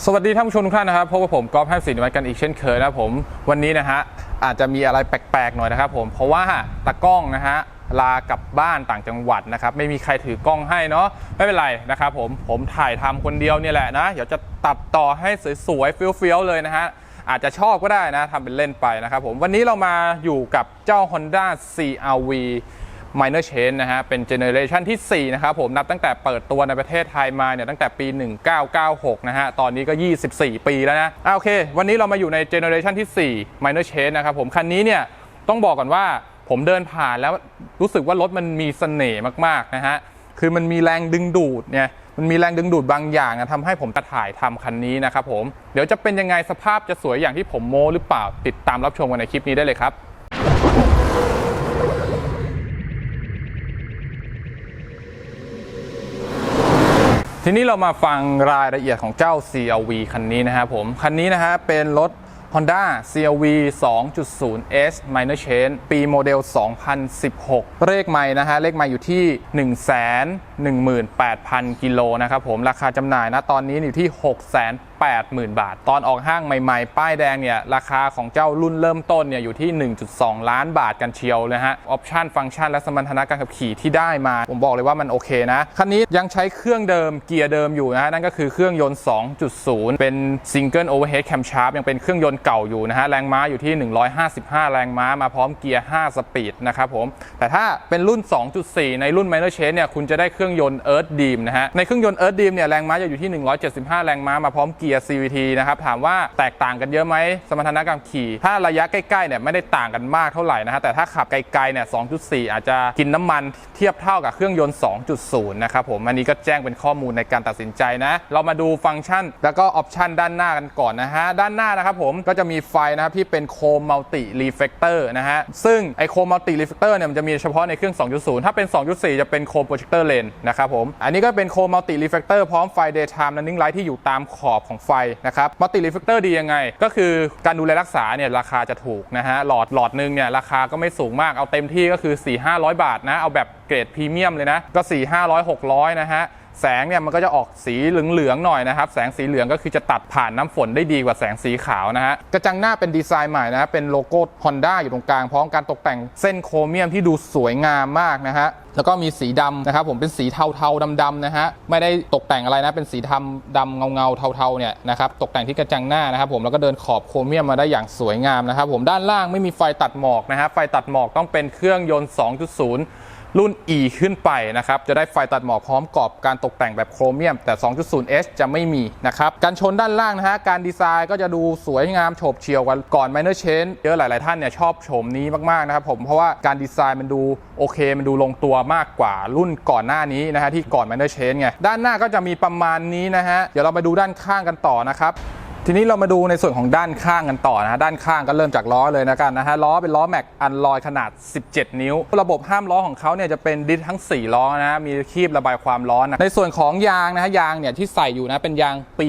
สวัสดีท่านผู้ชมทุกท่านนะครับพบกับผมกอล์ฟแฮมสินวัตกันอีกเช่นเคยนะครับผมวันนี้นะฮะอาจจะมีอะไรแปลกๆหน่อยนะครับผมเพราะว่าตากล้องนะฮะลากลับบ้านต่างจังหวัดนะครับไม่มีใครถือกล้องให้เนาะไม่เป็นไรนะครับผมผมถ่ายทำคนเดียวเนี่ยแหละนะเดี๋ยวจะตัดต่อให้สวยๆเฟี้ยวๆเลยนะฮะอาจจะชอบก็ได้นะทำเป็นเล่นไปนะครับผมวันนี้เรามาอยู่กับเจ้า Honda CRV Minor Change นะฮะ เป็นเจเนอเรชันที่ 4 นะครับผม นับตั้งแต่เปิดตัวในประเทศไทยมาเนี่ย ตั้งแต่ปี 1996 นะฮะ ตอนนี้ก็ 24 ปีแล้วนะอะโอเค วันนี้เรามาอยู่ในเจเนอเรชันที่ 4 Minor Change นะครับผม คันนี้เนี่ย ต้องบอกก่อนว่าผมเดินผ่านแล้วรู้สึกว่ารถมันมีเสน่ห์มากๆนะฮะ คือมันมีแรงดึงดูดเนี่ยมันมีแรงดึงดูดบางอย่างนะทำให้ผมจะถ่ายทำคันนี้นะครับผม เดี๋ยวจะเป็นยังไงสภาพจะสวยอย่างที่ผมโม้หรือเปล่าติดตามรับชมกันในคลิปนี้ได้เลยครับ ทีนี้เรามาฟังรายละเอียดของเจ้า CRV คันนี้นะครับผม คันนี้นะฮะเป็นรถ Honda CRV 2.0S Minor Change ปีโมเดล 2016 เลขใหม่นะฮะ เลขใหม่อยู่ที่ 1 0 0 0 0 18,000 กิโลนะครับผมราคาจำหน่ายนะตอนนี้อยู่ที่ 680,000 บาท ตอนออกห้างใหม่ๆ ป้ายแดงเนี่ยราคาของเจ้ารุ่นเริ่มต้นเนี่ยอยู่ที่ 1.2 ล้านบาทกันเชียวนะฮะออปชันฟังก์ชันและสมรรถนะการขับขี่ที่ได้มา ผมบอกเลยว่ามันโอเคนะ คันนี้ยังใช้เครื่องเดิมเกียร์เดิมอยู่นะฮะนั่นก็คือเครื่องยนต์ 2.0 เป็น Single Overhead Camshaft ยังเป็นเครื่องยนต์เก่าอยู่นะฮะแรงม้าอยู่ที่ 155 แรงม้ามาพร้อมเกียร์ 5 สปีดนะครับผมแต่ถ้าเป็นรุ่น 2.4 ในรุ่น Minor Change เนี่ยคุณจะได้เครื่องื่องยนต์ Earth Dream นะฮะในเครื่องยนต์ Earth Dream เนี่ยแรงม้าจะอยู่ที่ 175 แรงม้ามาพร้อมเกียร์ CVT นะครับถามว่าแตกต่างกันเยอะไหมสมรรถนะการขี่ ถ้าระยะใกล้ๆเนี่ยไม่ได้ต่างกันมากเท่าไหร่นะฮะแต่ถ้าขับไกลๆเนี่ย 2.4 อาจจะกินน้ำมันเทียบเท่ากับเครื่องยนต์ 2.0 นะครับผมอันนี้ก็แจ้งเป็นข้อมูลในการตัดสินใจนะ เรามาดูฟังก์ชัน แล้วก็ออปชันด้านหน้ากันก่อนนะฮะด้านหน้านะครับผมก็จะมีไฟนะครับที่เป็นโคมมัลติรีเฟกเตอร์นะฮะซึ่งไอโคมมัลติรีเฟกเตอร์เนี่ยมันจะมีเฉพาะในเครื่อง 2.0 ถ้าเป็น 2.4 จะเป็นโคมโปรเจคเตอร์เลนนะครับผม อันนี้ก็เป็นโคมมัลติรีเฟกเตอร์พร้อมไฟเดย์ไทม์นันนิ่งไลท์ที่อยู่ตามขอบของไฟนะครับมัลติรีเฟกเตอร์ดียังไง ก็คือการดูแลรักษาเนี่ยราคาจะถูกนะฮะหลอดหลอดหนึงเนี่ยราคาก็ไม่สูงมากเอาเต็มที่ก็คือ 4-500 บาทนะเอาแบบเกรดพรีเมียมเลยนะก็ 4-500-600 นะฮะ แสงเนี่ยมันก็จะออกสีเหลืองๆหน่อยนะครับ แสงสีเหลืองก็คือจะตัดผ่านน้ำฝนได้ดีกว่าแสงสีขาวนะฮะกระจังหน้าเป็นดีไซน์ใหม่นะเป็นโลโก้ Honda อยู่ตรงกลางพร้อมการตกแต่งเส้นโครเมียมที่ดูสวยงามมากนะฮะแล้วก็มีสีดำนะครับผมเป็นสีเทาๆดำๆนะฮะไม่ได้ตกแต่งอะไรนะเป็นสีดำดำเงาๆเทาๆเนี่ยนะครับตกแต่งที่กระจังหน้านะครับผมแล้วก็เดินขอบโครเมียมมาได้อย่างสวยงามนะครับผมด้านล่างไม่มีไฟตัดหมอกนะฮะไฟตัดหมอกต้องเป็นเครื่องยนต์ 2.0 รุ่น E ขึ้นไปนะครับ จะได้ไฟตัดหมอกพร้อมกรอบการตกแต่งแบบโครเมียม แต่ 2.0S จะไม่มีนะครับ การชนด้านล่างนะฮะ การดีไซน์ก็จะดูสวยงามโฉบเฉี่ยวกว่าก่อน Minor Change เยอะหลาย ๆ ท่านเนี่ยชอบโฉมนี้มาก ๆ นะครับผม เพราะว่าการดีไซน์มันดูโอเค มันดูลงตัวมากกว่ารุ่นก่อนหน้านี้นะฮะที่ก่อน Minor Change ไง ด้านหน้าก็จะมีประมาณนี้นะฮะ เดี๋ยวเราไปดูด้านข้างกันต่อนะครับ ทีนี้เรามาดูในส่วนของด้านข้างกันต่อนะฮะด้านข้างก็เริ่มจากล้อเลยนะกันนะฮะล้อเป็นล้อแม็กอันลอยขนาด 17 นิ้ว ระบบห้ามล้อของเขาเนี่ยจะเป็นดิสทั้ง 4 ล้อนะมีคีบระบายความร้อนนะในส่วนของยางนะฮะยางเนี่ยที่ใส่อยู่นะเป็นยางปี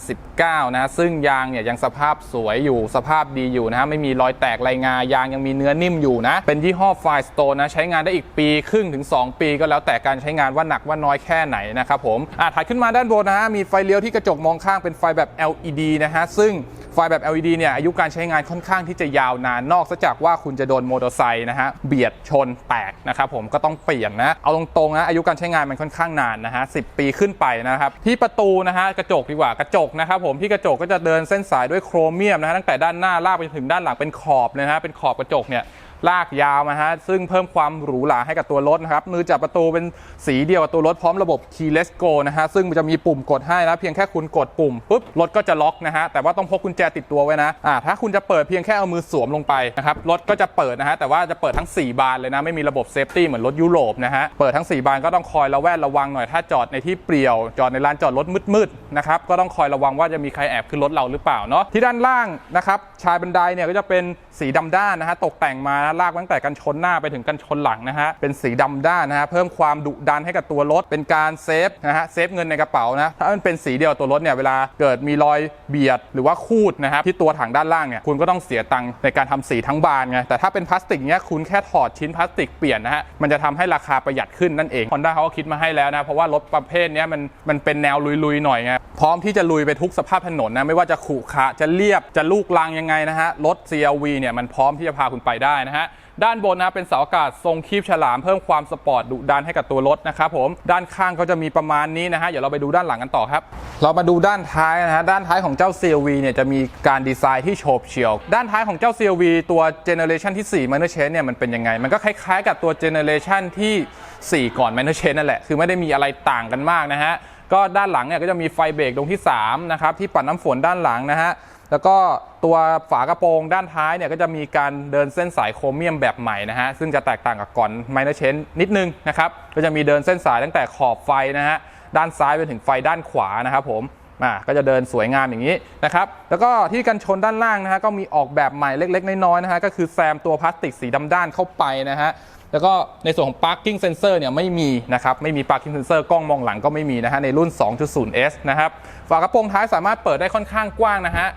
2019 นะซึ่งยางเนี่ยยังสภาพสวยอยู่สภาพดีอยู่นะฮะไม่มีรอยแตกลายงายางยังมีเนื้อนิ่มอยู่นะเป็นยี่ห้อไฟสโตนนะใช้งานได้อีกปีครึ่งถึง 2 ปีก็แล้วแต่การใช้งานว่าหนักว่าน้อยแค่ไหนนะครับผมอะถัดขึ้นมาด้านบนนะฮะมีไฟเลี้ยวที่กระจกมองข้างเป็นไฟแบบ LED นะฮะ ซึ่งไฟแบบ LED เนี่ยอายุการใช้งานค่อนข้างที่จะยาวนาน นอกจากว่าคุณจะโดนมอเตอร์ไซค์นะฮะ เบียดชนแตกนะครับผมก็ต้องเปลี่ยนนะ เอาตรงๆนะอายุการใช้งานมันค่อนข้างนานนะฮะสิปีขึ้นไปนะครับ ที่ประตูนะฮะกระจกดีกว่ากระจกนะครับผมที่กระจกก็จะเดินเส้นสายด้วยโครเมียมนะฮะตั้งแต่ด้านหน้าลากไปถึงด้านหลังเป็นขอบเลยนะฮะเป็นขอบกระจกเนี่ย ลากยาวนะฮะซึ่งเพิ่มความหรูหราให้กับตัวรถนะครับมือจับประตูเป็นสีเดียวกับตัวรถพร้อมระบบ keyless go นะฮะซึ่งจะมีปุ่มกดให้นะเพียงแค่คุณกดปุ่มปุ๊บรถก็จะล็อกนะฮะแต่ว่าต้องพกกุญแจติดตัวไว้นะอ่าถ้าคุณจะเปิดเพียงแค่เอามือสวมลงไปนะครับรถก็จะเปิดนะฮะแต่ว่าจะเปิดทั้ง 4 บานเลยนะไม่มีระบบเซฟตี้เหมือนรถยุโรปนะฮะเปิดทั้ง 4 บานก็ต้องคอยระแวดระวังหน่อยถ้าจอดในที่เปลี่ยว จอดในลานจอดรถมืดๆนะครับก็ต้องคอยระวังว่าจะมีใครแอบขึ้นรถเราหรือเปล่าเนาะที่ด้านล่างนะครับชายบันไดเนี่ยก็จะเป็นสีดำด้านนะฮะตกแต่งมาะลากตั้งแต่กันชนหน้าไปถึงกันชนหลังนะฮะเป็นสีดำด้านนะฮะเพิ่มความดุดันให้กับตัวรถเป็นการเซฟนะฮะเซฟเงินในกระเป๋านะถ้ามันเป็นสีเดียวตัวรถเนี่ยเวลาเกิดมีรอยเบียดหรือว่าคูดนะครับที่ตัวถังด้านล่างเนี่ยคุณก็ต้องเสียตังค์ในการทำสีทั้งบานไงแต่ถ้าเป็นพลาสติกเนี้ยคุณแค่ถอดชิ้นพลาสติกเปลี่ยนนะฮะมันจะทำให้ราคาประหยัดขึ้นนั่นเอง Honda เขาก็คิดมาให้แล้วนะเพราะว่ารถประเภทเนี้ยมันมันเป็นแนวลุยๆหน่อยไงพร้อมที่จะลุยไปทุกสภาพถนนนะไม่ว่าจะขรุขระจะเรียบจะลูกลังยังไงนะฮะรถ CRV เนี่ยมันพร้อมที่จะพาคุณไปได้นะฮะ ด้านบนนะเป็นเสาอากาศทรงคีบฉลามเพิ่มความสปอร์ตดุดันให้กับตัวรถนะครับผมด้านข้างก็จะมีประมาณนี้นะฮะเดี๋ยวเราไปดูด้านหลังกันต่อครับ เรามาดูด้านท้ายนะฮะด้านท้ายของเจ้า CRV เนี่ยจะมีการดีไซน์ที่โฉบเฉี่ยว ด้านท้ายของเจ้า CRV ตัวเจเนอเรชันที่4 m a n e r c h a n เนี่ยมันเป็นยังไง มันก็คล้ายๆ กับตัวเจเนอเรชันที่ 4 ก่อน m a n e r c h a n นั่นแหละคือไม่ได้มีอะไรต่างกันมากนะฮะก็ด้านหลังเนี่ยก็จะมีไฟเบรกตรงที่3นะครับที่ปัดน้ำฝนด้านหลังนะฮะ แล้วก็ตัวฝากระโปรงด้านท้ายเนี่ยก็จะมีการเดินเส้นสายโครเมียมแบบใหม่นะฮะซึ่งจะแตกต่างกับก่อนไมเนอร์เชนนิดนึงนะครับก็จะมีเดินเส้นสายตั้งแต่ขอบไฟนะฮะด้านซ้ายไปถึงไฟด้านขวานะครับผมอ่าก็จะเดินสวยงามอย่างนี้นะครับแล้วก็ที่กันชนด้านล่างนะฮะก็มีออกแบบใหม่เล็กๆน้อยๆนะฮะก็คือแซมตัวพลาสติกสีดำด้านเข้าไปนะฮะแล้วก็ในส่วนของ parking sensor เนี่ยไม่มีนะครับไม่มี parking sensor กล้องมองหลังก็ไม่มีนะฮะในรุ่น 2.0S นะครับฝากระโปรงท้ายสามารถเปิดได้ค่อนข้างกว้างนะฮะ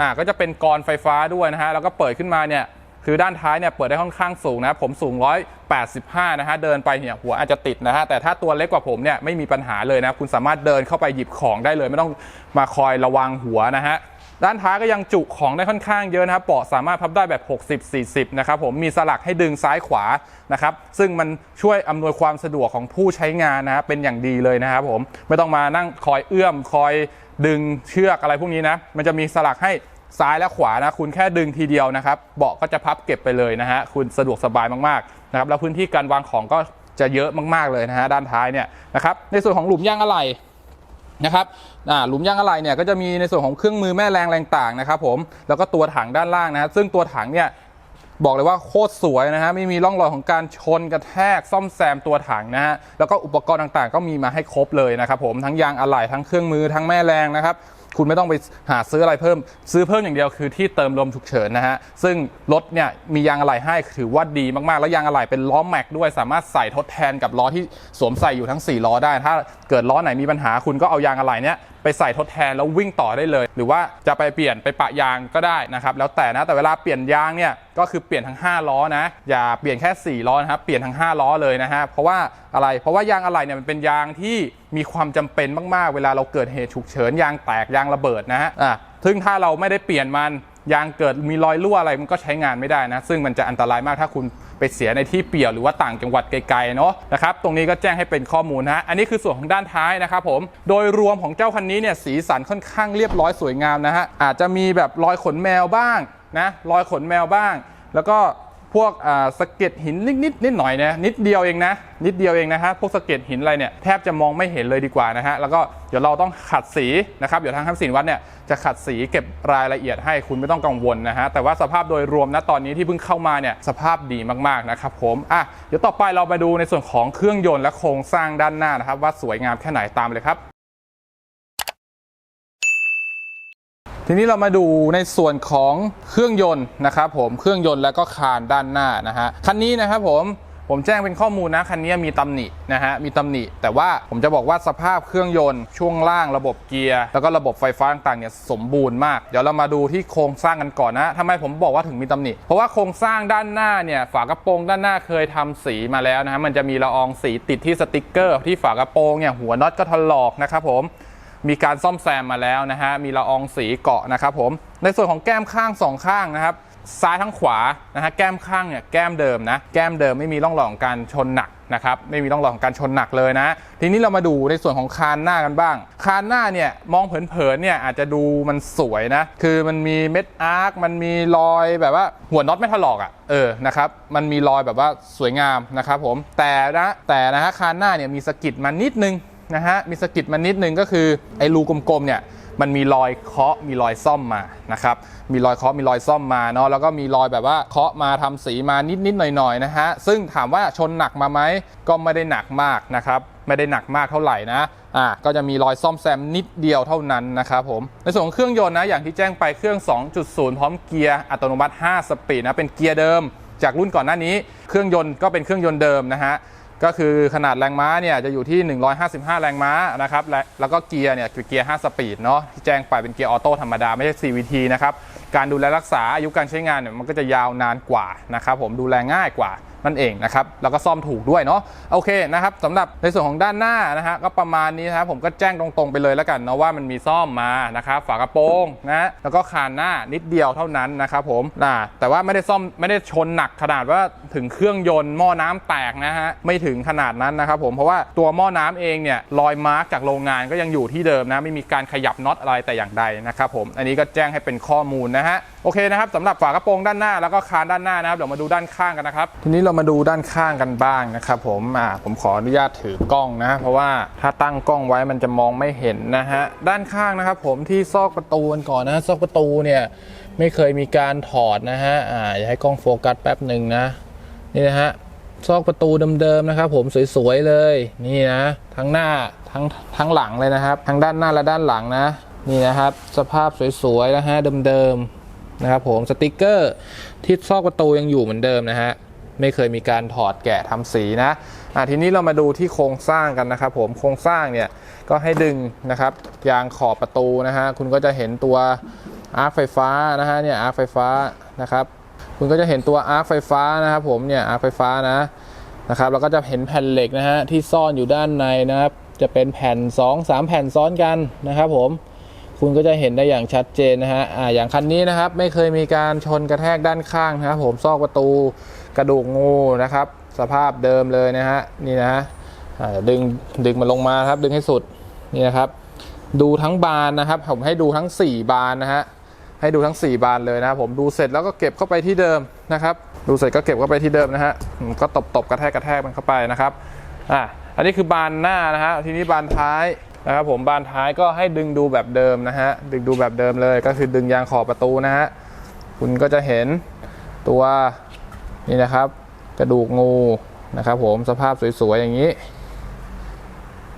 อ่าก็จะเป็นกรไฟฟ้าด้วยนะฮะแล้วก็เปิดขึ้นมาเนี่ยคือด้านท้ายเนี่ยเปิดได้ค่อนข้างสูงนะผมสูง 185 นะฮะเดินไปเนี่ยหัวอาจจะติดนะฮะแต่ถ้าตัวเล็กกว่าผมเนี่ยไม่มีปัญหาเลยนะคุณสามารถเดินเข้าไปหยิบของได้เลย ไม่ต้องมาคอยระวังหัวนะฮะด้านท้ายก็ยังจุของได้ค่อนข้างเยอะนะครับเบาะสามารถพับได้แบบ 60-40 นะครับผมมีสลักให้ดึงซ้ายขวานะครับซึ่งมันช่วยอำนวยความสะดวกของผู้ใช้งานนะฮะเป็นอย่างดีเลยนะครับผมไม่ต้องมานั่งคอยเอื้อมคอยดึงเชือกอะไรพวกนี้นะมันจะมีสลักให้ ซ้ายและขวานะคุณแค่ดึงทีเดียวนะครับเบาะก็จะพับเก็บไปเลยนะฮะคุณสะดวกสบายมากๆนะครับแล้วพื้นที่การวางของก็จะเยอะมากๆเลยนะฮะด้านท้ายเนี่ยนะครับในส่วนของหลุมยางอะไหล่นะครับอ่าหลุมยางอะไหล่เนี่ยก็จะมีในส่วนของเครื่องมือแม่แรงแรงต่างนะครับผมแล้วก็ตัวถังด้านล่างนะฮะซึ่งตัวถังเนี่ยบอกเลยว่าโคตรสวยนะฮะไม่มีร่องรอยของการชนกระแทกซ่อมแซมตัวถังนะฮะแล้วก็อุปกรณ์ต่างๆ ก็มีมาให้ครบเลยนะครับผมทั้งยางอะไหล่ทั้งเครื่องมือทั้งแม่แรงนะครับ คุณไม่ต้องไปหาซื้ออะไรเพิ่ม ซื้อเพิ่มอย่างเดียวคือที่เติมลมฉุกเฉินนะฮะ ซึ่งรถเนี่ยมียางอะไหล่ให้ถือว่าดีมากๆ แล้วยางอะไหล่เป็นล้อแม็กด้วย สามารถใส่ทดแทนกับล้อที่สวมใส่อยู่ทั้ง 4 ล้อได้ ถ้าเกิดล้อไหนมีปัญหาคุณก็เอายางอะไหล่เนี้ยไปใส่ทดแทนแล้ววิ่งต่อได้เลย หรือว่าจะไปเปลี่ยนไปปะยางก็ได้นะครับ แล้วแต่นะแต่เวลาเปลี่ยนยางเนี่ยก็คือเปลี่ยนทั้ง 5 ล้อนะอย่าเปลี่ยนแค่ 4 ล้อนะครับเปลี่ยนทั้ง 5 ล้อเลยนะฮะเพราะว่าอะไร เพราะว่ายางอะไหล่เนี่ยมันเป็นยางที่มีความจำเป็นมากๆ เวลาเราเกิดเหตุฉุกเฉินยางแตกยางระเบิดนะฮะอะซึ่งถ้าเราไม่ได้เปลี่ยนมันยางเกิดมีรอยรั่วอะไรมันก็ใช้งานไม่ได้นะ ซึ่งมันจะอันตรายมากถ้าคุณไปเสียในที่เปี่ยวหรือว่าต่างจังหวัดไกลๆเนาะนะครับตรงนี้ก็แจ้งให้เป็นข้อมูลนะฮะอันนี้คือส่วนของด้านท้ายนะครับผมโดยรวมของเจ้าคันนี้เนี่ยสีสันค่อนข้างเรียบร้อยสวยงามนะฮะอาจจะมีแบบรอยขนแมวบ้างนะรอยขนแมวบ้าง แล้วก็ พวกสะเก็ดหินนิดนิดนิดหน่อยนะนิดเดียวเองนะนิดเดียวเองนะฮะพวกสะเก็ดหินอะไรเนี่ยแทบจะมองไม่เห็นเลยดีกว่านะฮะแล้วก็เดี๋ยวเราต้องขัดสีนะครับเดี๋ยวทางทัพสินวัดเนี่ยจะขัดสีเก็บรายละเอียดให้คุณไม่ต้องกังวลนะฮะแต่ว่าสภาพโดยรวมนะตอนนี้ที่เพิ่งเข้ามาเนี่ยสภาพดีมากๆนะครับผมอะเดี๋ยวต่อไปเราไปดูในส่วนของเครื่องยนต์และโครงสร้างด้านหน้านะครับว่าสวยงามแค่ไหนตามเลยครับ ทีนี้เรามาดูในส่วนของเครื่องยนต์นะครับผมเครื่องยนต์แล้วก็คานด้านหน้านะฮะคันนี้นะครับผมผมแจ้งเป็นข้อมูลนะคันนี้มีตำหนินะฮะมีตำหนิ แต่ว่าผมจะบอกว่าสภาพเครื่องยนต์ช่วงล่างระบบเกียร์แล้วก็ระบบไฟฟ้าต่างๆเนี่ยสมบูรณ์มาก เดี๋ยวเรามาดูที่โครงสร้างกันก่อนนะทำไมผมบอกว่าถึงมีตำหนิ เพราะว่าโครงสร้างด้านหน้าเนี่ยฝากระโปรงด้านหน้าเคยทำสีมาแล้วนะฮะมันจะมีละอองสีติดที่สติกเกอร์ ที่ฝากระโปรงเนี่ยหัวน็อตก็ถลอกนะครับผม มีการซ่อมแซมมาแล้วนะฮะ มีละอองสีเกาะนะครับผม ในส่วนของแก้มข้างสองข้างนะครับ ซ้ายทั้งขวานะฮะ แก้มข้างเนี่ยแก้มเดิมนะ แก้มเดิมไม่มีร่องรอยของการชนหนักนะครับ ไม่มีร่องรอยของการชนหนักเลยนะ ทีนี้เรามาดูในส่วนของคานหน้ากันบ้าง คานหน้าเนี่ยมองเผินๆเนี่ยอาจจะดูมันสวยนะ คือมันมีเม็ดอาร์ค มันมีรอยแบบว่าหัวน็อตไม่ถลอกอะ่ะ เออ นะครับ มันมีรอยแบบว่าสวยงามนะครับผม แต่นะ แต่นะฮะคานหน้าเนี่ยมีสะกิดมานิดนึง นะฮะมีสกิดมานิดนึงก็คือไอ้รูกลมๆเนี่ยมันมีรอยเคาะมีรอยซ่อมมานะครับมีรอยเคาะมีรอยซ่อมมาเนาะแล้วก็มีรอยแบบว่าเคาะมาทำสีมานิดๆหน่อยๆนะฮะซึ่งถามว่าชนหนักมาไหมก็ไม่ได้หนักมากนะครับไม่ได้หนักมากเท่าไหร่นะอ่าก็จะมีรอยซ่อมแซมนิดเดียวเท่านั้นนะครับผมในส่วนของเครื่องยนต์นะอย่างที่แจ้งไปเครื่อง 2.0 พร้อมเกียร์อัตโนมัติ 5 สปีดนะเป็นเกียร์เดิมจากรุ่นก่อนหน้านี้ เครื่องยนต์ก็เป็นเครื่องยนต์เดิมนะฮะ ก็คือขนาดแรงม้าเนี่ยจะอยู่ที่ 155 แรงม้านะครับและแล้วก็เกียร์เนี่ยเกียร์ 5 สปีดเนาะที่แจ้งไปเป็นเกียร์ออโต้ธรรมดา ไม่ใช่ CVT นะครับ การดูแลรักษาอายุการใช้งานเนี่ยมันก็จะยาวนานกว่านะครับผมดูแลง่ายกว่า นั่นเองนะครับแล้วก็ซ่อมถูกด้วยเนาะโอเคนะครับสำหรับในส่วนของด้านหน้านะฮะก็ประมาณนี้นะครับผมก็แจ้งตรงๆไปเลยแล้วกันเนาะว่ามันมีซ่อมมานะครับฝากระโปรงนะแล้วก็คานหน้านิดเดียวเท่านั้นนะครับผมนะแต่ว่าไม่ได้ซ่อมไม่ได้ชนหนักขนาดว่าถึงเครื่องยนต์หม้อน้ำแตกนะฮะไม่ถึงขนาดนั้นนะครับผมเพราะว่าตัวหม้อน้ำเองเนี่ยรอยมาร์กจากโรงงานก็ยังอยู่ที่เดิมนะไม่มีการขยับน็อตอะไรแต่อย่างใดนะครับผมอันนี้ก็แจ้งให้เป็นข้อมูลนะฮะ โอเคนะครับสำหรับฝากระโปรงด้านหน้าแล้วก็คานด้านหน้านะครับเดี๋ยวมาดูด้านข้างกันนะครับ ทีนี้เรามาดูด้านข้างกันบ้างนะครับผมอ่าผมขออนุญาตถือกล้องนะ เพราะว่าถ้าตั้งกล้องไว้มันจะมองไม่เห็นนะฮะด้านข้างนะครับ ผมที่ซอกประตูกันก่อนนะซอกประตูเนี่ยไม่เคยมีการถอดนะฮะอ่าอย่าให้กล้องโฟกัสแป๊บหนึ่งนะนี่นะฮะซอกประตูเดิมๆนะครับ ผมสวยๆเลยนี่นะทั้งหน้าทั้งทั้งหลังเลยนะครับ ทั้งด้านหน้าและด้านหลังนะ นี่นะครับ สภาพสวยๆนะฮะเดิมๆ นะครับผมสติกเกอร์ที่ซอกประตูยังอยู่เหมือนเดิมนะฮะไม่เคยมีการถอดแกะทำสีนะอะทีนี้เรามาดูที่โครงสร้างกันนะครับผมโครงสร้างเนี่ยก็ให้ดึงนะครับยางขอบประตูนะฮะคุณก็จะเห็นตัวอาร์ไฟฟ้านะฮะเนี่ยอาร์ไฟฟ้านะครับคุณก็จะเห็นตัวอาร์ไฟฟ้านะครับผมเนี่ยอาร์ไฟฟ้านะนะครับแล้วก็จะเห็นแผ่นเหล็กนะฮะที่ซ่อนอยู่ด้านในนะครับจะเป็นแผ่น 2 3 แผ่นซ้อนกันนะครับผม คุณก็จะเห็นได้อย่างชัดเจนนะฮะอ่าอย่างคันนี้นะครับไม่เคยมีการชนกระแทกด้านข้างนะครับผมซอกประตูกระดูกงูนะครับ สภาพเดิมเลยนะฮะนี่นะฮะดึงดึงมันลงมาครับดึงให้สุดนี่นะครับ ดูทั้งบานนะครับ ผมให้ดูทั้ง 4 บานนะฮะให้ดูทั้ง 4 บานเลยนะครับผมดูเสร็จแล้วก็เก็บเข้าไปที่เดิมนะครับ ดูเสร็จก็เก็บเข้าไปที่เดิมนะฮะก็ตบตบกระแทกกระแทกมันเข้าไปนะครับอะอันนี้คือบานหน้านะฮะทีนี้บานท้าย นะครับผมบานท้ายก็ให้ดึงดูแบบเดิมนะฮะดึงดูแบบเดิมเลยก็คือดึงยางขอบประตูนะฮะคุณก็จะเห็นตัวนี่นะครับ กระดูกงูนะครับ ผมสภาพสวยๆอย่างนี้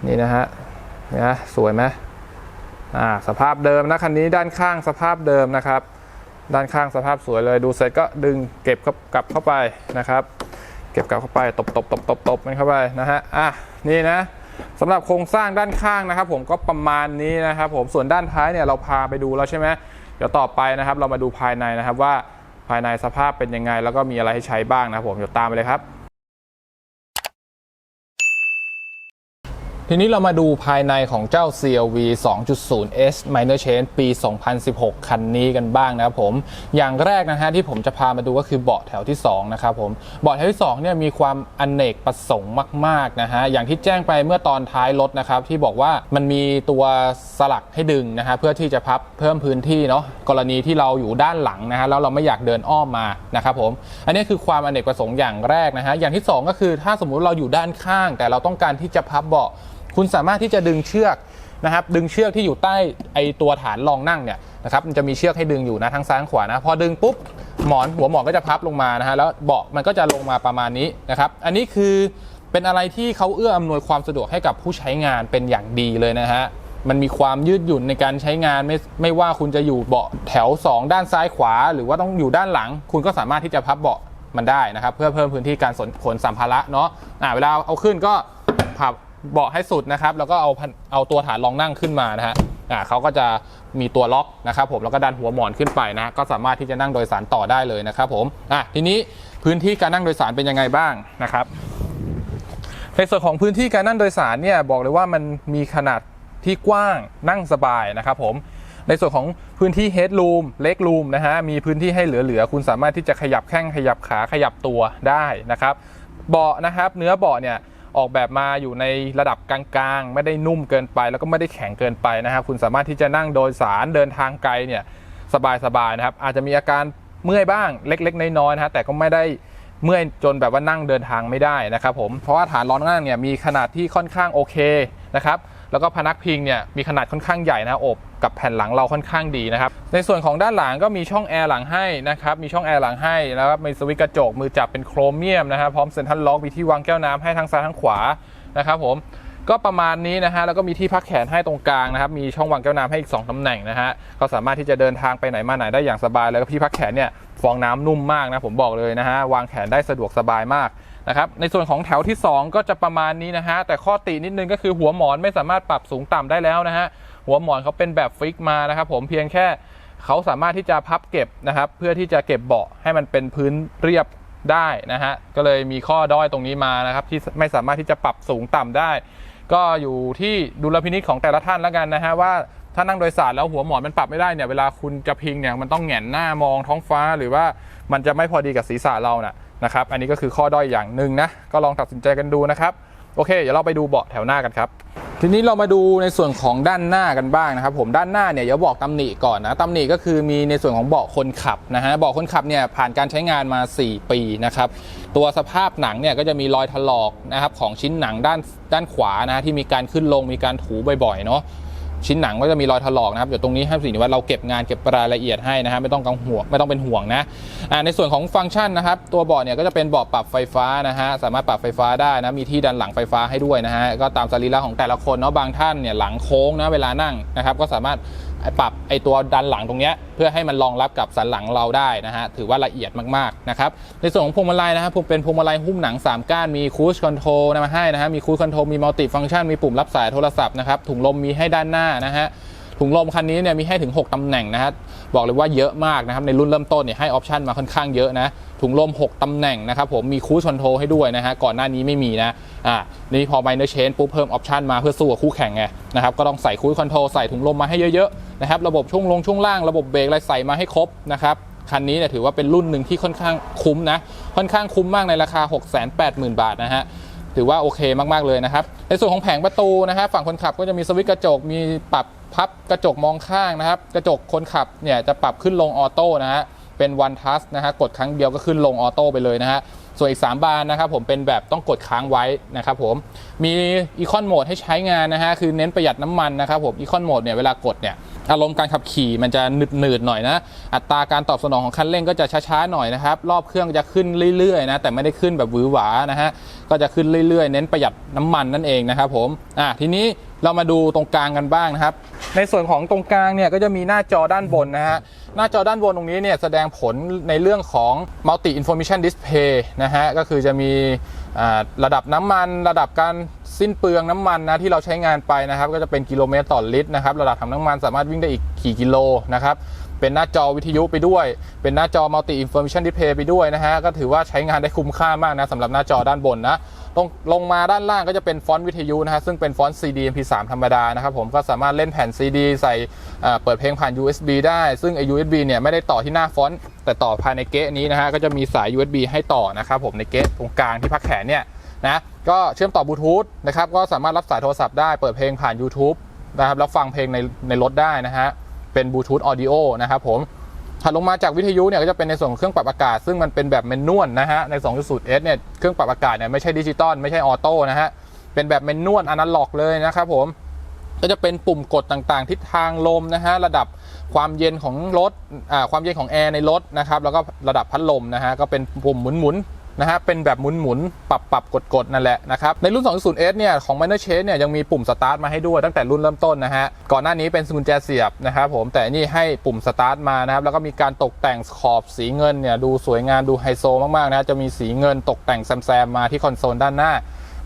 นี่นะฮะนี่นะสวยไหมอ่าสภาพเดิมนะคันนี้ด้านข้างสภาพเดิมนะครับ ด้านข้างสภาพสวยเลยดูเสร็จก็ดึงเก็บเขากลับเข้าไปนะครับ เก็บกลับเข้าไปตบตบตบตบตบมันเข้าไปนะฮะอะนี่นะ สำหรับโครงสร้างด้านข้างนะครับ ผมก็ประมาณนี้นะครับ ผมส่วนด้านท้ายเนี่ยเราพาไปดูแล้วใช่ไหมเดี๋ยวต่อไปนะครับ เรามาดูภายในนะครับว่าภายในสภาพเป็นยังไง แล้วก็มีอะไรให้ใช้บ้างนะครับผมเดี๋ยวตามไปเลยครับ ทีนี้เรามาดูภายในของเจ้า CLV 2.0S Minor Change ปี 2016 คันนี้กันบ้างนะครับผม อย่างแรกนะฮะที่ผมจะพามาดูก็คือเบาะแถวที่ 2 นะครับผม เบาะแถวที่2เนี่ยมีความอนเนกประสงค์มากๆนะฮะ อย่างที่แจ้งไปเมื่อตอนท้ายรถนะครับ ที่บอกว่ามันมีตัวสลักให้ดึงนะฮะเพื่อที่จะพับเพิ่มพื้นที่เนาะกรณีที่เราอยู่ด้านหลังนะฮะแล้วเราไม่อยากเดินอ้อมมานะครับผม อันนี้คือความอนเนกประสงค์อย่างแรกนะฮะอย่างที่ 2 ก็คือถ้าสมมุติเราอยู่ด้านข้าง แต่เราต้องการที่จะพับเบาะ คุณสามารถที่จะดึงเชือกนะครับดึงเชือกที่อยู่ใต้ไอตัวฐานรองนั่งเนี่ยนะครับมันจะมีเชือกให้ดึงอยู่นะทั้งซ้ายขวานะพอดึงปุ๊บหมอนหัวหมอนก็จะพับลงมานะฮะแล้วเบาะมันก็จะลงมาประมาณนี้นะครับอันนี้คือเป็นอะไรที่เขาเอื้ออำนวยความสะดวกให้กับผู้ใช้งานเป็นอย่างดีเลยนะฮะมันมีความยืดหยุ่นในการใช้งานไม่ไม่ว่าคุณจะอยู่เบาะแถว 2 ด้านซ้ายขวา หรือว่าต้องอยู่ด้านหลัง คุณก็สามารถที่จะพับเบาะมันได้นะครับ เพื่อเพิ่มพื้นที่การขนสัมภาระเนาะอ่าเวลาเอาขึ้นก็พับ เบาะให้สุดนะครับ แล้วก็เอาเอาตัวฐานรองนั่งขึ้นมานะฮะอ่าเขาก็จะมีตัวล็อกนะครับผมแล้วก็ดันหัวหมอนขึ้นไปนะก็สามารถที่จะนั่งโดยสารต่อได้เลยนะครับผมอะทีนี้พื้นที่การนั่งโดยสารเป็นยังไงบ้างนะครับ ในส่วนของพื้นที่การนั่งโดยสารเนี่ยบอกเลยว่ามันมีขนาดที่กว้างนั่งสบายนะครับผมในส่วนของพื้นที่ headroom leg room นะฮะมีพื้นที่ให้เหลือๆ คุณสามารถที่จะขยับแข้งขยับขาขยับตัวได้นะครับเบาะนะครับ เนื้อเบาะเนี่ย ออกแบบมาอยู่ในระดับกลางๆ ไม่ได้นุ่มเกินไป แล้วก็ไม่ได้แข็งเกินไปนะครับคุณสามารถที่จะนั่งโดยสารเดินทางไกลเนี่ยสบายๆนะครับอาจจะมีอาการเมื่อยบ้างเล็กๆน้อยๆนะฮะแต่ก็ไม่ได้เมื่อยจนแบบว่านั่งเดินทางไม่ได้นะครับผมเพราะว่าฐานรองนั่งเนี่ยมีขนาดที่ค่อนข้างโอเคนะครับแล้วก็พนักพิงเนี่ยมีขนาดค่อนข้างใหญ่นะอบ กับแผ่นหลังเราค่อนข้างดีนะครับ ในส่วนของด้านหลังก็มีช่องแอร์หลังให้นะครับ มีช่องแอร์หลังให้แล้วก็มีสวิตช์กระจกมือจับเป็นโครเมียมนะครับ พร้อมเซ็นทรัลล็อกมีที่วางแก้วน้ำให้ทั้งซ้ายทั้งขวานะครับผมก็ประมาณนี้นะฮะแล้วก็มีที่พักแขนให้ตรงกลางนะครับ มีช่องวางแก้วน้ำให้อีก2ตำแหน่งนะฮะก็สามารถที่จะเดินทางไปไหนมาไหนได้อย่างสบาย แล้วก็ที่พักแขนเนี่ยฟองน้ำนุ่มมากนะผมบอกเลยนะฮะวางแขนได้สะดวกสบายมากนะครับในส่วนของแถวที่ 2 ก็จะประมาณนี้นะฮะแต่ข้อตินิดนึงก็คือหัวหมอนไม่สามารถปรับสูงต่ำได้แล้วนะฮะ หัวหมอนเขาเป็นแบบฟิกมานะครับผมเพียงแค่เขาสามารถที่จะพับเก็บนะครับ เพื่อที่จะเก็บเบาะให้มันเป็นพื้นเรียบได้นะฮะก็เลยมีข้อด้อยตรงนี้มานะครับ ที่ไม่สามารถที่จะปรับสูงต่ำได้ ก็อยู่ที่ดุลพินิจของแต่ละท่านแล้วกันนะฮะว่าถ้านั่งโดยสารแล้วหัวหมอนมันปรับไม่ได้เนี่ยเวลาคุณจะพิงเนี่ยมันต้องแหงนหน้ามองท้องฟ้าหรือว่ามันจะไม่พอดีกับศีรษะเรานะนะครับ อันนี้ก็คือข้อด้อยอย่างหนึ่งนะ ก็ลองตัดสินใจกันดูนะครับ โอเค เดี๋ยวเราไปดูเบาะแถวหน้ากันครับ ทีนี้เรามาดูในส่วนของด้านหน้ากันบ้างนะครับ ผมด้านหน้าเนี่ยเดี๋ยวบอกตำหนิก่อนนะตำหนิก็คือมีในส่วนของเบาะคนขับนะฮะเบาะคนขับเนี่ยผ่านการใช้งานมา 4 ปีนะครับตัวสภาพหนังเนี่ยก็จะมีรอยถลอกนะครับของชิ้นหนังด้านด้านขวานะฮะที่มีการขึ้นลงมีการถูบ่อยๆเนาะ ชิ้นหนังก็จะมีรอยถลอกนะครับเดี๋ยวตรงนี้ให้สินิว่าเราเก็บงานเก็บรายละเอียดให้นะฮะไม่ต้องกังวลไม่ต้องเป็นห่วงนะอ่าในส่วนของฟังก์ชันนะครับ ตัวเบาะเนี่ยก็จะเป็นเบาะปรับไฟฟ้านะฮะสามารถปรับไฟฟ้าได้นะมีที่ดันหลังไฟฟ้าให้ด้วยนะฮะก็ตามสรีระของแต่ละคนเนาะบางท่านเนี่ยหลังโค้งนะเวลานั่งนะครับก็สามารถ ปรับไอตัวดันหลังตรงเนี้ยเพื่อให้มันรองรับกับสันหลังเราได้นะฮะถือว่าละเอียดมากๆนะครับในส่วนของพวงมาลัยนะครับผมเป็นพวงมาลัยหุ้มหนัง 3 ก้านมีคูชคอนโทรลมาให้นะฮะมีคูชคอนโทรลมีมัลติฟังก์ชันมีปุ่มรับสายโทรศัพท์นะครับถุงลมมีให้ด้านหน้านะฮะ ถุงลมคันนี้เนี่ยมีให้ถึง 6 ตำแหน่งนะฮะบอกเลยว่าเยอะมากนะครับ ในรุ่นเริ่มต้นเนี่ยให้ออปชันมาค่อนข้างเยอะนะ ถุงลม 6 ตำแหน่งนะครับผม มีคูชคอนโทรให้ด้วยนะฮะ ก่อนหน้านี้ไม่มีนะ อ่า นี่พอไมเนอร์เชนปุ๊บเพิ่มออปชันมาเพื่อสู้กับคู่แข่งไงนะครับ ก็ต้องใส่คูชคอนโทรใส่ถุงลมมาให้เยอะๆนะครับ ระบบช่วงลงช่วงล่าง ระบบเบรกอะไรใส่มาให้ครบนะครับ คันนี้เนี่ยถือว่าเป็นรุ่นหนึ่งที่ค่อนข้างคุ้มนะ ค่อนข้างคุ้มมากในราคา 680,000 บาทนะฮะถือว่าโอเคมากๆเลยนะครับ ในส่วนของแผงประตูนะฮะฝั่งคนขับก็จะมีสวิตช์กระจก มีปรับ พับกระจกมองข้างนะครับ กระจกคนขับเนี่ยจะปรับขึ้นลงออโต้นะฮะเป็น one touch นะฮะกดครั้งเดียวก็ขึ้นลงออโต้ไปเลยนะฮะ ส่วนอีก 3 บานนะครับผมเป็นแบบต้องกดค้างไว้นะครับผมมีอีคอนโหมดให้ใช้งานนะฮะคือเน้นประหยัดน้ำมันนะครับผมอีคอนโหมดเนี่ยเวลากดเนี่ยอารมณ์การขับขี่มันจะหนืดๆหน่อยนะ อัตราการตอบสนองของคันเร่งก็จะช้าๆหน่อยนะครับ รอบเครื่องจะขึ้นเรื่อยๆนะแต่ไม่ได้ขึ้นแบบหวือหวานะฮะก็จะขึ้นเรื่อยๆ เน้นประหยัดน้ำมันนั่นเองนะครับผมอะทีนี้เรามาดูตรงกลางกันบ้างนะครับ ในส่วนของตรงกลางเนี่ยก็จะมีหน้าจอด้านบนนะฮะหน้าจอด้านบนตรงนี้เนี่ยแสดงผลในเรื่องของ multi information display นะฮะก็คือจะมีระดับน้ำมัน ระดับการสิ้นเปลืองน้ำมันนะที่เราใช้งานไปนะครับ ก็จะเป็นกิโลเมตรต่อลิตรนะครับระดับถังน้ำมันสามารถวิ่งได้อีกกี่กิโลนะครับเป็นหน้าจอวิทยุไปด้วย เป็นหน้าจอมัลติอินฟอร์มชันดิเพย์ไปด้วยนะฮะ ก็ถือว่าใช้งานได้คุ้มค่ามากนะสำหรับหน้าจอด้านบนนะ ตรงลงมาด้านล่างก็จะเป็นฟอนต์วิทยุนะฮะซึ่งเป็นฟอนต์ CD MP3 ธรรมดานะครับผมก็สามารถเล่นแผ่น CD ใส่เปิดเพลงผ่าน USB ได้ ซึ่งไอ้ USB เนี่ยไม่ได้ต่อที่หน้าฟอนต์แต่ต่อภายในเก๊ะนี้นะฮะก็จะมีสาย USB ให้ต่อนะครับผมในเก๊ะตรงกลางที่พักแขนเนี่ยนะก็เชื่อมต่อบลูทูธนะครับก็สามารถรับสายโทรศัพท์ได้เปิดเพลงผ่าน YouTube นะครับแล้วฟังเพลงในในรถได้นะฮะเป็นบลูทูธออดิโอนะครับผม ถัดลงมาจากวิทยุเนี่ยก็จะเป็นในส่วนของเครื่องปรับอากาศ ซึ่งมันเป็นแบบแมนนวลนะฮะใน 2.0S เนี่ยเครื่องปรับอากาศเนี่ยไม่ใช่ดิจิตอลไม่ใช่ออโต้นะฮะเป็นแบบแมนนวลอนาล็อกเลยนะครับผมก็จะเป็นปุ่มกดต่างๆ ทิศทางลมนะฮะระดับความเย็นของรถความเย็นของแอร์ในรถนะครับแล้วก็ระดับพัดลมนะฮะก็เป็นปุ่มหมุนๆ นะฮะเป็นแบบหมุนๆปรับปรับกดกดนั่นแหละนะครับในรุ่น 2.0S เนี่ยของ Minor Change เนี่ยยังมีปุ่มสตาร์ทมาให้ด้วยตั้งแต่รุ่นเริ่มต้นนะฮะก่อนหน้านี้เป็นกุญแจเสียบนะครับผมแต่นี่ให้ปุ่มสตาร์ทมานะครับแล้วก็มีการตกแต่งขอบสีเงินเนี่ยดูสวยงามดูไฮโซมากๆนะจะมีสีเงินตกแต่งแซมๆมาที่คอนโซลด้านหน้า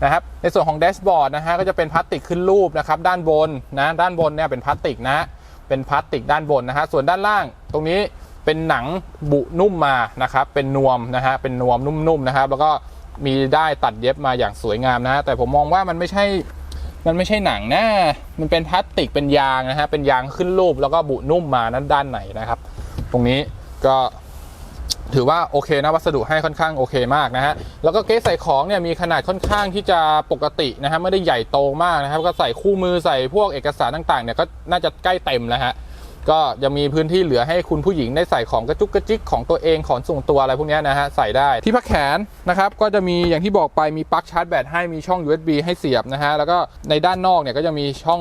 นะครับในส่วนของแดชบอร์ดนะฮะก็จะเป็นพลาสติกขึ้นรูปนะครับด้านบนนะด้านบนเนี่ยเป็นพลาสติกนะเป็นพลาสติกด้านบนนะฮะส่วนด้านล่างตรงนี้ เป็นหนังบุนุ่มมานะครับเป็นนวมนะฮะเป็นนวมนุ่มๆนะครับแล้วก็มีได้ตัดเย็บมาอย่างสวยงามนะฮะแต่ผมมองว่ามันไม่ใช่มันไม่ใช่หนังนะมันเป็นพลาสติกเป็นยางนะฮะเป็นยางขึ้นรูปแล้วก็บุนุ่มมานั้นด้านไหนนะครับ ตรงนี้ก็ถือว่าโอเคนะวัสดุให้ค่อนข้างโอเคมากนะฮะแล้วก็เกสใส่ของเนี่ยมีขนาดค่อนข้างที่จะปกตินะฮะไม่ได้ใหญ่โตมากนะครับ ก็ใส่คู่มือใส่พวกเอกสารต่างๆเนี่ยก็น่าจะใกล้เต็มแล้วฮะ ก็ยังมีพื้นที่เหลือให้คุณผู้หญิงได้ใส่ของกระจุกกระจิกของตัวเองของส่วนตัวอะไรพวกนี้นะฮะใส่ได้ที่พักแขนนะครับก็จะมีอย่างที่บอกไปมีปลั๊กชาร์จแบตให้มีช่อง USB ให้เสียบนะฮะแล้วก็ในด้านนอกเนี่ยก็จะมีช่อง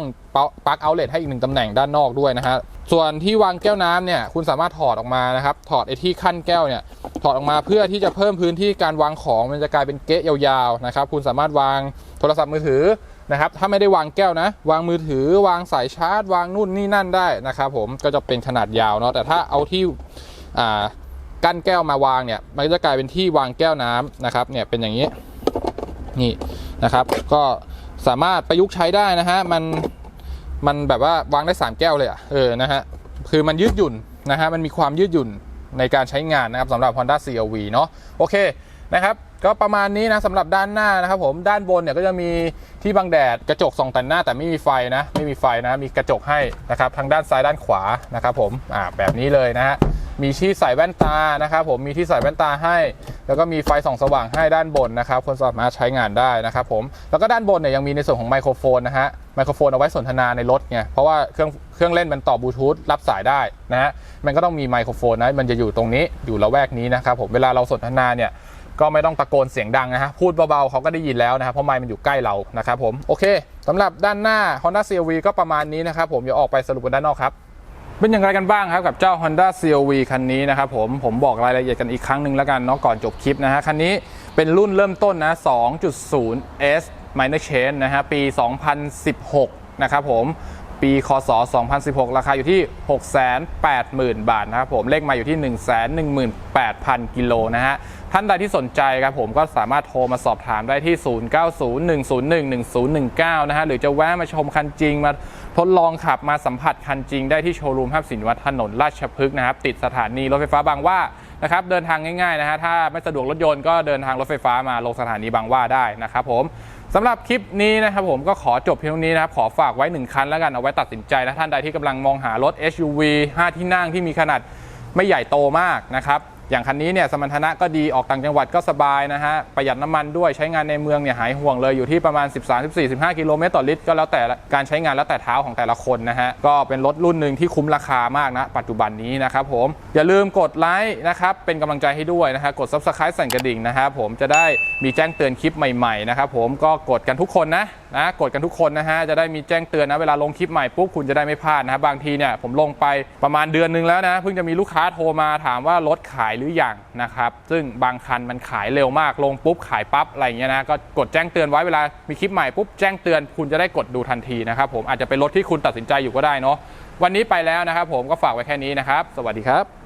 ปลั๊กเอาเลทให้อีกหนึ่งตำแหน่งด้านนอกด้วยนะฮะส่วนที่วางแก้วน้ำเนี่ยคุณสามารถถอดออกมานะครับถอดไอ้ที่ขั้นแก้วเนี่ยถอดออกมาเพื่อที่จะเพิ่มพื้นที่การวางของมันจะกลายเป็นเก๊ะยาวๆนะครับคุณสามารถวางโทรศัพท์มือถือ นะครับถ้าไม่ได้วางแก้วนะ วางมือถือวางสายชาร์จ วางนู่นนี่นั่นได้นะครับผมก็จะเป็นขนาดยาวเนาะแต่ถ้าเอาที่กั้นแก้วมาวางเนี่ยมันจะกลายเป็นที่วางแก้วน้ำนะครับเนี่ยเป็นอย่างนี้นี่นะครับ ก็สามารถประยุกต์ใช้ได้นะฮะมันมันแบบว่าวางได้ 3 แก้วเลยอะ่ะเออนะฮะคือมันยืดหยุ่นนะฮะมันมีความยืดหยุ่นในการใช้งานนะครับสำหรับ Honda CRV เนาะโอเคนะครับ ก็ประมาณนี้นะสำหรับด้านหน้านะครับผมด้านบนเนี่ยก็จะมีที่บังแดดกระจกส่องแต่หน้าแต่ไม่มีไฟนะ ไม่มีไฟนะมีกระจกให้นะครับทั้งด้านซ้ายด้านขวานะครับผมอ่าแบบนี้เลยนะฮะมีที่ใส่แว่นตานะครับผมมีที่ใส่แว่นตาให้ แล้วก็มีไฟส่องสว่างให้ด้านบนนะครับคนสามารถใช้งานได้นะครับผมแล้วก็ด้านบนเนี่ยยังมีในส่วนของไมโครโฟนนะฮะไมโครโฟนเอาไว้สนทนาในรถไงเพราะว่าเครื่องเครื่องเล่นมันต่อบลูทูธรับสายได้นะฮะมันก็ต้องมีไมโครโฟนนะมันจะอยู่ตรงนี้อยู่ละแวกนี้นะครับผมเวลาเราสนทนาเนี่ย ก็ไม่ต้องตะโกนเสียงดังนะฮะ พูดเบาๆเขาก็ได้ยินแล้วนะครับ เพราะไมค์มันอยู่ใกล้เรานะครับผม โอเคสำหรับด้านหน้า Honda CRV ก็ประมาณนี้นะครับผมเดี๋ยวออกไปสรุปกันด้านนอกครับ เป็นอย่างไรกันบ้างครับกับเจ้า Honda CRV คันนี้นะครับผม ผมบอกรายละเอียดกันอีกครั้งหนึ่งแล้วกันเนาะก่อนจบคลิปนะฮะ คันนี้เป็นรุ่นเริ่มต้นนะ 2.0 S Minor Change นะฮะ ปี 2016 นะครับผม ปีคศ 2016 ราคาอยู่ที่ 680,000 บาทนะครับผม เลขมาอยู่ที่ 118,000 กิโลนะฮะ ท่านใดที่สนใจครับผมก็สามารถโทรมาสอบถามได้ที่ 0901011019 นะฮะ หรือจะแวะมาชมคันจริงมาทดลองขับมาสัมผัสคันจริงได้ที่โชว์รูมห้างสินวัฒน์ถนนราชพฤกษ์นะครับ ติดสถานีรถไฟฟ้าบางว่านะครับเดินทางง่ายๆนะฮะถ้าไม่สะดวกรถยนต์ก็เดินทางรถไฟฟ้ามาลงสถานีบางว่าได้นะครับผม สำหรับคลิปนี้นะครับผมก็ขอจบเพียงเท่านี้นะครับ ขอฝากไว้ 1 คันแล้วกันเอาไว้ตัดสินใจนะท่านใดที่กำลังมองหารถ SUV 5 ที่นั่งที่มีขนาดไม่ใหญ่โตมากนะครับ อย่างคันนี้เนี่ยสมรรถนะก็ดีออกต่างจังหวัดก็สบายนะฮะประหยัดน้ำมันด้วยใช้งานในเมืองเนี่ยหายห่วงเลยอยู่ที่ประมาณ 13 14 15 กิโลเมตรต่อลิตรก็แล้วแต่การใช้งานแล้วแต่เท้าของแต่ละคนนะฮะก็เป็นรถรุ่นหนึ่งที่คุ้มราคามากนะ ปัจจุบันนี้นะครับผมอย่าลืมกดไลค์นะครับเป็นกำลังใจให้ด้วยนะฮะกด Subscribe สั่นกระดิ่งนะครับผมจะได้มีแจ้งเตือนคลิปใหม่ๆนะครับผมก็กดกันทุกคนนะนะกดกันทุกคนนะฮะจะได้มีแจ้งเตือนนะเวลาลงคลิปใหม่ปุ๊บคุณจะได้ไม่พลาดนะฮะบางทีเนี่ยผมลงไปประมาณเดือนนึงแล้วนะเพิ่งจะมีลูกค้าโทรมาถามว่ารถขายหรืออยังนะครับ ซึ่งบางคันมันขายเร็วมากลงปุ๊บขายปั๊บอะไรเงี้ยนะก็กดแจ้งเตือนไว้เวลามีคลิปใหม่ปุ๊บแจ้งเตือนคุณจะได้กดดูทันทีนะครับผมอาจจะเป็นรถที่คุณตัดสินใจอยู่ก็ได้เนาะวันนี้ไปแล้วนะครับ ผมก็ฝากไว้แค่นี้นะครับ สวัสดีครับ